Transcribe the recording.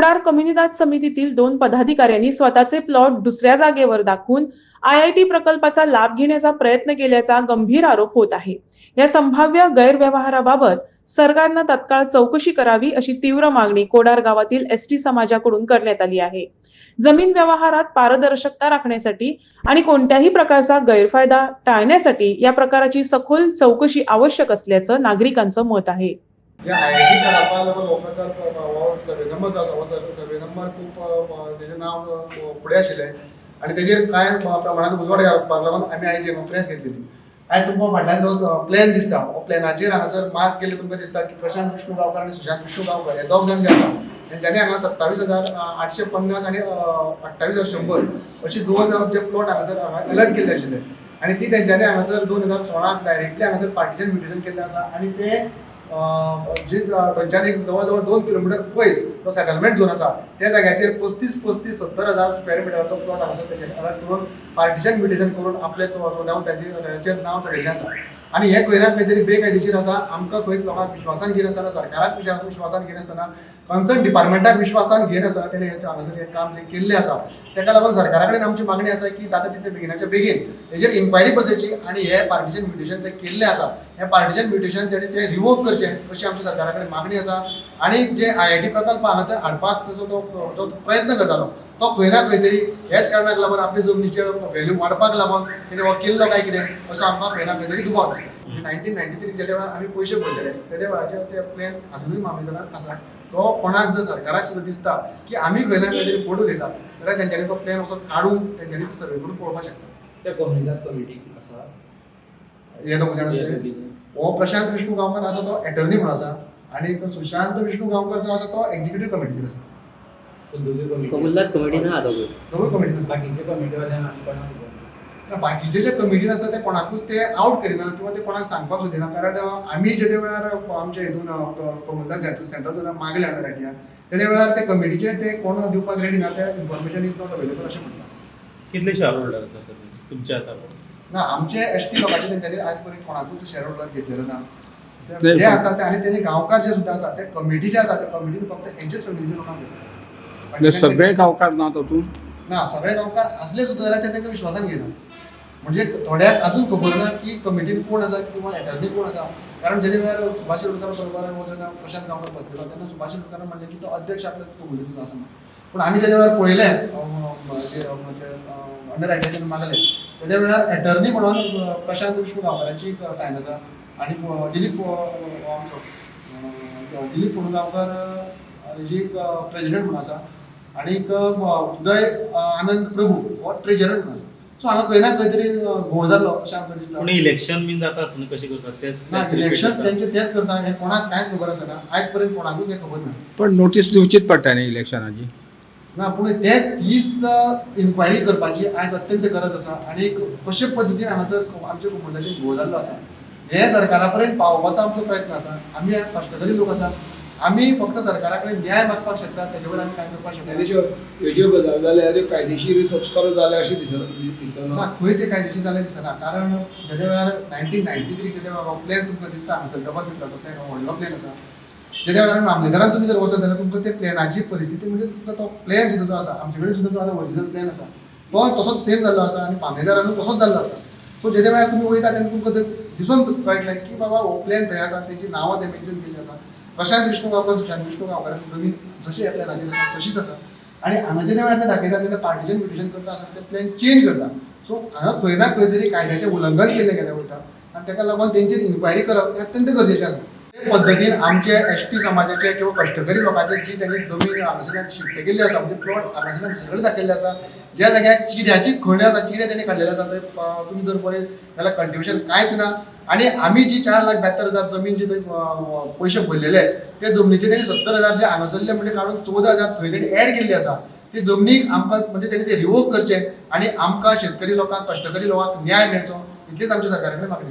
कोडार कम्युनिदाद समितीतील दोन पदाधिकाऱ्यांनी स्वतःचे प्लॉट दुसऱ्या जागेवर दाखवून आय आय टी प्रकल्पाचा लाभ घेण्याचा प्रयत्न केल्याचा गंभीर आरोप होत आहे. या संभाव्य गैरव्यवहाराबाबत सरकारनं तत्काळ चौकशी करावी अशी तीव्र मागणी कोडार गावातील एस टी समाजाकडून करण्यात आली आहे. जमीन व्यवहारात पारदर्शकता राखण्यासाठी आणि कोणत्याही प्रकारचा गैरफायदा टाळण्यासाठी या प्रकाराची सखोल चौकशी आवश्यक असल्याचं नागरिकांचं मत आहे. जे हो सर्वे नंबर जो आसा हो सर्वे नंबर तेजें नांव फुडें आशिल्लें आनी तेजेर कांय प्रमाणांत उजवाड घालपाक लागून आमी आयज ही प्रेस घेतलेली. आयज तुमकां फाटल्यान जो प्लॅन दिसता हो प्लॅनाचेर हांगासर मार्क केल्ले तुमकां दिसता की प्रशांत विष्णू गांवकार आनी सुशांत विष्णू गांवकार हे दोग जाण जे आसा तेंच्यांनी हांगा सत्तावीस हजार आठशे पन्नास आनी अठ्ठावीस हजार शंबर अशी दोन जे प्लॉट हांगासर हांगा अलर्ट केल्ले आशिल्ले आनी ती तेंच्यांनी हांगासर दोन हजार सोळाक डायरेक्टली हांगासर पार्टिशन म्युटेशन केल्लें आसा आनी ते जी थंयच्यान एक जवळ जवळ दोन किलोमिटर पयस जो सेटलमेंट झोन आसा त्या जाग्याचेर पस्तीस पस्तीस सत्तर हजार स्क्वेअर मिटराचो प्लॉट हांगासर तेंच्यांनी अलर्ट करून पार्टिशन म्युटेशन करून आपले चोद्यावर ताचेर नांव चडयल्लें आसा आनी हे खंयना खंय तरी बेकायदेशीर आसा आमकां खंय लोकांक विश्वासान घेनासतना सरकाराक विश्वासान घेनासतना कन्सर्न डिपार्टमेंटाक विश्वासान घेनासतना तेणें हें हांगासर हें काम जें केल्लें आसा तेका लागून सरकारा कडेन आमची मागणी आसा की जाता तितले बेगिनाच्या बेगीन हेजेर इन्क्वायरी बसोवची आनी हे पार्टिशन म्युटेशन जें केल्लें आसा हे पार्टिशन म्युटेशन तेणें तें रिवोक करचें अशी आमची सरकारा कडेन मागणी आसा आनी जे आय आय टी प्रकल्प हांगासर हाडपाक ताचो तो जो प्रयत्न करतालो तो खंय ना खंय तरी हेच कारणाक लागून आपली जमनीचे व्हॅल्यू वाडपाक लागून तेणें हो केल्लो काय कितें असो आमकां खंय ना खंय तरी दुबाव दिसता. नायन्टीन नायन्टी थ्री ज्या वेळार आमी पयशे भरलेले त्या वेळाचेर ते प्लॅन अजुनूय मामलेदाराक आसा तो कोणाक जर सरकाराक सुद्दां दिसता की आमी खंय ना खंय तरी फोटो दिता जाल्यार तेंच्यांनी तो प्लॅन असो काडून तेंच्यांनी सर्वे करून पळोवपाक शकता त्या कम्युनिदाद कमिटी आसा हे दोग जाण आसले हो प्रशांत विष्णू गांवकर आसा तो एटर्नी म्हणून आसा आणि एक सुशांत विष्णू गांवकर जो आसा तो एक्झिक्युटीव कमिटीचेर आसा दोघे कमिटी कमिटी ना आसा बाकीचे कमिटीवाल्यान आनी कोणाक. बाकीचे जे कमिटीन आसता ते कोणाकूच ते आउट करिना किंवा ते कोणाक सांगपाक सुद्दां दिना कारण आमी जे वेळार आमच्या हितून कमलदास सेंटर सेंटर जेन्ना मागले अंडर त्या. वेळार ते कमिटीचे ते कोण दिवपाक रेडी ना ते इन्फॉर्मेशन इज नॉट अवेलेबल अशें म्हणटा कितले शेअर होल्डर आसा तुमी तुमचे आसा ना आमचे एस टी लोकांचे तेंच्यांनी आज पर्यंत कोणाकूच शेअर होल्डर घेतलेलो ना. ते- जे आसा ते आनी तेणी गांवकार जे सुद्दां आसा ते कमिटी जे आसा त्या कमिटीन फक्त हेंचेच फॅमिलीचे लोकांक सगळे गावकार ना तातूंत ना सगळे गांवकार असले सुद्दां जाल्यार ते तांकां विश्वासान घेना म्हणजे थोड्याक अजून खबर ना की कमिटीन कोण आसा किंवा एटर्नी कोण आसा कारण जेणे वेळार सुभाष शिरोडकर बरोबर हो जेन्ना प्रशांत गांवकर बसलेलो तेन्ना सुभाष शिरोडकर म्हणलें की तो अध्यक्ष आपल्या कमिटीचो आसा पूण आमी जेन्ना वेळार पळयलें अंडर आयडियाच्यान मागलें तेदे वेळार एटर्नी म्हणून प्रशांत विष्णू गांवकारांची सायन आसा आनी दिलीप आमचो दिलीप कोणगांवकर जी हेजी एक प्रेजिडेंट म्हणून आसा आनीक अ, उदय आनंद प्रभू हो ट्रेजरर म्हणून सो हांगा खंय ना खंय तरी घोळ जाल्लो अशें आमकां दिसता पूण इलेक्शन बीन जाता आसतना कशें करतात तेच ना इलेक्शन. तेंचे तेच करता हें कोणाक कांयच खबर आसना आयज पर्यंत कोणाकूच हें खबर ना पण नोटीस दिवचीच पडटा न्ही इलेक्शनाची ना पूण ते तीच इन्क्वायरी करपाची आयज अत्यंत गरज आसा आनी कशे पद्दतीन हांगासर आमच्या कुटुंबाची घोळ जाल्लो आसा हे सरकारा पर्यंत पावोवपाचो आमचो प्रयत्न आसा आमी कश्टकरी लोक आसा आमी फक्त सरकारा कडेन न्याय मागपाक शकतात तेजे वयर आमी कांय करपाक ह्यो ह्यो गजाली जाल्यार ह्यो कायदेशीर संस्कार जाले अशें दिसना ना दिसना खंयच कायदेशीर जालें दिसना कारण जेदे वेळार नायन्टीन नायन्टी थ्री जेदे वेळार प्लॅन तुमकां दिसता हांगासर डबल पिटलाचो प्लॅन हो व्हडलो प्लॅन आसा जेदे वेळार मामलेदारान तुमी जर वचत जाल्यार तुमकां ते प्लॅनाची परिस्थिती म्हणजे तुमकां तो प्लॅन सुद्दां जो आसा आमचे कडेन सुद्दां जो आतां ओरिजिनल प्लॅन आसा तो तसोच सेम जाल्लो आसा आनी मामलेदारानूय तसोच जाल्लो आसा सो जेदे वेळार तुमी वयता तेन्ना तुमकां दिसून कळटलें की बाबा हो प्लॅन थंय आसा तेंची नांवां थंय मेन्शन केल्लीं आसा प्रशांत विष्णू गांवकर सुशांत विष्णू गांवकाराची जमीन जशी आपल्या प्लॅनाचेर आसा तशीच आसा आनी हांगा जेन्ना वेळार ते दाखयता तेन्ना पार्टिशन म्युटेशन करता आसतना ते प्लॅन चेंज करता सो हांगा खंय ना खंय तरी कायद्याचें उल्लंघन केलें गेलें वयता आनी ताका लागून तेंचेर इन्क्वायरी करप हें अत्यंत गरजेचें आसा ते पद्दतीन आमचे एस टी समाजाचे किंवा कश्टकरी लोकांचे जी त्यांनी जमीन हांगासरल्यान शिफ्ट केल्ली आसा म्हणजे प्लॉट हांगासरल्यान दुसरे दाखयल्ले आसा ज्या जाग्यार चिऱ्याची खण आसा चिरे त्यांनी काडलेले आसा म्हणजे तुम्ही जर पळयत जाल्यार कल्टिवेशन कांयच ना. आनी आमी जी चार लाख ब्यात्तर हजार जमीन जी पैसे पयशे भरलेले ते जमनीचे तेणी सत्तर हजार जे हांगासरले म्हणजे काडून चवदा हजार थंय त्यांनी एड केल्ली आसा ती जमनीक आमकां म्हणजे त्यांनी ते रिवोक करचे. आनी आमकां शेतकरी लोकांक कश्टकरी लोकांक न्याय मेळचो इतलीच आमच्या सरकारा कडेन मागणी